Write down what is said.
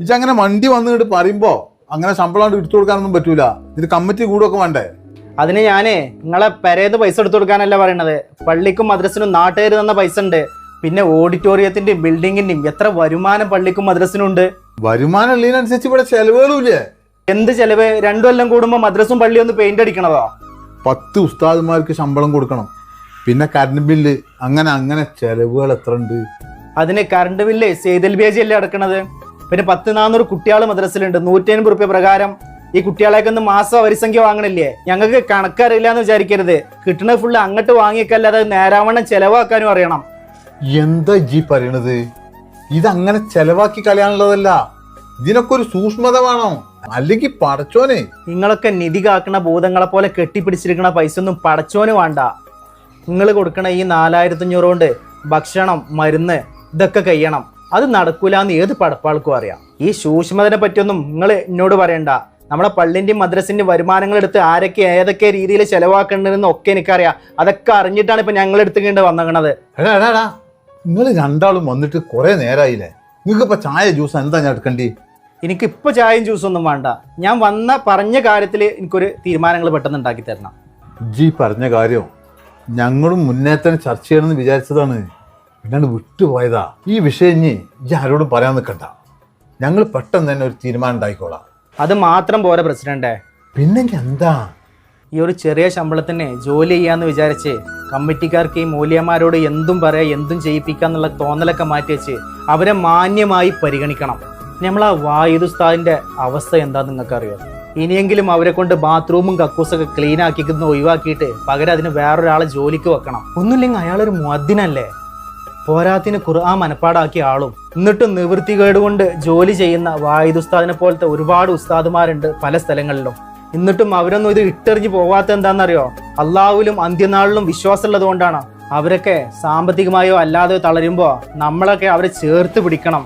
ഇജ്ജ് അങ്ങനെ വണ്ടി വന്നിട്ട് പറയുമ്പോ അങ്ങനെ ശമ്പളം എടുത്തു കൊടുക്കാനൊന്നും പറ്റൂല. ഇത് കമ്മിറ്റി കൂടുമൊക്കെ വേണ്ടേ? അതിന് ഞാനേ നിങ്ങളെ പെരേന്ന് പൈസ എടുത്തു കൊടുക്കാനല്ല പറയണത്. പള്ളിക്കും മദ്രസിനും നാട്ടുകാർ തന്ന പൈസ ഉണ്ട്. പിന്നെ ഓഡിറ്റോറിയത്തിന്റെയും ബിൽഡിങ്ങിന്റെയും എത്ര വരുമാനം പള്ളിക്കും മദ്രസിനും ഉണ്ട്? വരുമാനം ഉള്ളതിനനുസരിച്ച് ഇവിടെ ചെലവുകളും എന്ത് ചെലവ്? രണ്ടു കൊല്ലം കൂടുമ്പോ മദ്രസും പള്ളിയും ഒന്ന് പെയിന്റ് അടിക്കണതോ? പത്ത് ഉസ്താദ്മാർക്ക് ശമ്പളം കൊടുക്കണം. പിന്നെ കറണ്ട് ബില്ല് അങ്ങനെ അങ്ങനെ ചെലവുകൾ എത്ര ഉണ്ട്? അതിന് കറണ്ട് ബില്ല് സേതൽ ബേജി അല്ലേ അടക്കണത്? പിന്നെ പത്ത് നാനൂറ് കുട്ടികൾ മദ്രസിലുണ്ട് നൂറ്റി അൻപത് റുപ്യ പ്രകാരം ഈ കുട്ടികളെയൊക്കെ ഒന്ന് മാസം വരിസംഖ്യ വാങ്ങണില്ലേ? ഞങ്ങൾക്ക് കണക്കറിയില്ല എന്ന് വിചാരിക്കരുത്. കിട്ടണ ഫുള്ള് അങ്ങോട്ട് വാങ്ങിക്കല്ലാതെ നേരാവണ്ണം ചെലവാക്കാനും അറിയണം. എന്താ ജി പറയണത്? ഇതങ്ങനെ ചെലവാക്കി കളയാനുള്ളതല്ല. ഇതിനൊക്കെ ഒരു സൂക്ഷ്മത വേണം. അല്ലെങ്കിൽ പടച്ചോനെ. നിങ്ങളൊക്കെ നിധി കാക്കണ ഭൂതങ്ങളെ പോലെ കെട്ടിപ്പിടിച്ചിരിക്കണ പൈസ ഒന്നും പടച്ചോന് വേണ്ട. നിങ്ങൾ കൊടുക്കണ ഈ നാലായിരത്തി അഞ്ഞൂറ് കൊണ്ട് ഭക്ഷണം മരുന്ന് ഇതൊക്കെ കഴിയണം. അത് നടക്കൂല എന്ന് ഏത് പടപ്പാൾക്കും അറിയാം. ഈ സൂക്ഷ്മതനെ പറ്റിയൊന്നും നിങ്ങൾ എന്നോട് പറയണ്ട. നമ്മളെ പള്ളിന്റെയും മദ്രസിന്റെയും വരുമാനങ്ങൾ എടുത്ത് ആരൊക്കെ ഏതൊക്കെ രീതിയിൽ ചെലവാക്കേണ്ടതെന്ന് ഒക്കെ എനിക്കറിയാം. അതൊക്കെ അറിഞ്ഞിട്ടാണ് ഇപ്പൊ ഞങ്ങൾ എടുത്തുകൊണ്ട് വന്നേക്കണത്. എടാ എടാ എടാ. നിങ്ങൾ രണ്ടാളും വന്നിട്ട് കുറെ നേരായില്ലേ? നിങ്ങൾക്ക് ഇപ്പൊ ചായ ജ്യൂസ് എന്താ ഞാൻ എടുക്കേണ്ടി? എനിക്ക് ഇപ്പൊ ചായയും ജ്യൂസൊന്നും വേണ്ട. ഞാൻ വന്ന പറഞ്ഞ കാര്യത്തിൽ എനിക്കൊരു തീരുമാനങ്ങൾ പെട്ടെന്ന് ഉണ്ടാക്കി തരണം. ജി പറഞ്ഞ കാര്യം ഞങ്ങളും മുന്നേ തന്നെ ചർച്ച ചെയ്യണമെന്ന് വിചാരിച്ചതാണ്. പിന്നാണ്ട് വിട്ടുപോയതാ. ഈ വിഷയം ഇനി ഈ ആരോടും പറയാൻ നിൽക്കണ്ട ഞങ്ങൾ പെട്ടെന്ന് തന്നെ ഒരു തീരുമാനം ഉണ്ടായിക്കോളാം അത് മാത്രം പോരാ പ്രസിഡന്റെ പിന്നെ എന്താ? ഈ ഒരു ചെറിയ ശമ്പളത്തിന് ജോലി ചെയ്യാന്ന് വിചാരിച്ച് കമ്മിറ്റിക്കാർക്ക് ഈ മൂല്യന്മാരോട് എന്തും പറയാ എന്തും ചെയ്യിപ്പിക്കാന്നുള്ള തോന്നലൊക്കെ മാറ്റി വെച്ച് അവരെ മാന്യമായി പരിഗണിക്കണം. നമ്മൾ ആ വായുദുസ്താദിന്റെ അവസ്ഥ എന്താ നിങ്ങൾക്ക് അറിയോ ഇനിയെങ്കിലും അവരെ കൊണ്ട് ബാത്റൂമും കക്കൂസൊക്കെ ക്ലീൻ ആക്കിക്കുന്ന ഒഴിവാക്കിയിട്ട് പകരം അതിന് വേറൊരാളെ ജോലിക്ക് വെക്കണം. ഒന്നുമില്ലെങ്കിൽ അയാളൊരു മുഅദ്ദിനല്ലേ പോരാത്തിന് ഖുർആൻ മനപ്പാടാക്കിയ ആളും എന്നിട്ടും നിവൃത്തികേട് കൊണ്ട് ജോലി ചെയ്യുന്ന വായുദുസ്താദിനെ പോലത്തെ ഒരുപാട് ഉസ്താദുമാരുണ്ട് പല സ്ഥലങ്ങളിലും. എന്നിട്ടും അവരൊന്നും ഇത് ഇട്ടെറിഞ്ഞ് പോവാത്ത എന്താണെന്നറിയോ? അള്ളാഹുലും അന്ത്യനാളിലും വിശ്വാസമുള്ളത് കൊണ്ടാണ് അവരൊക്കെ സാമ്പത്തികമായോ അല്ലാതെയോ തളരുമ്പോൾ നമ്മളൊക്കെ അവരെ ചേർത്ത് പിടിക്കണം.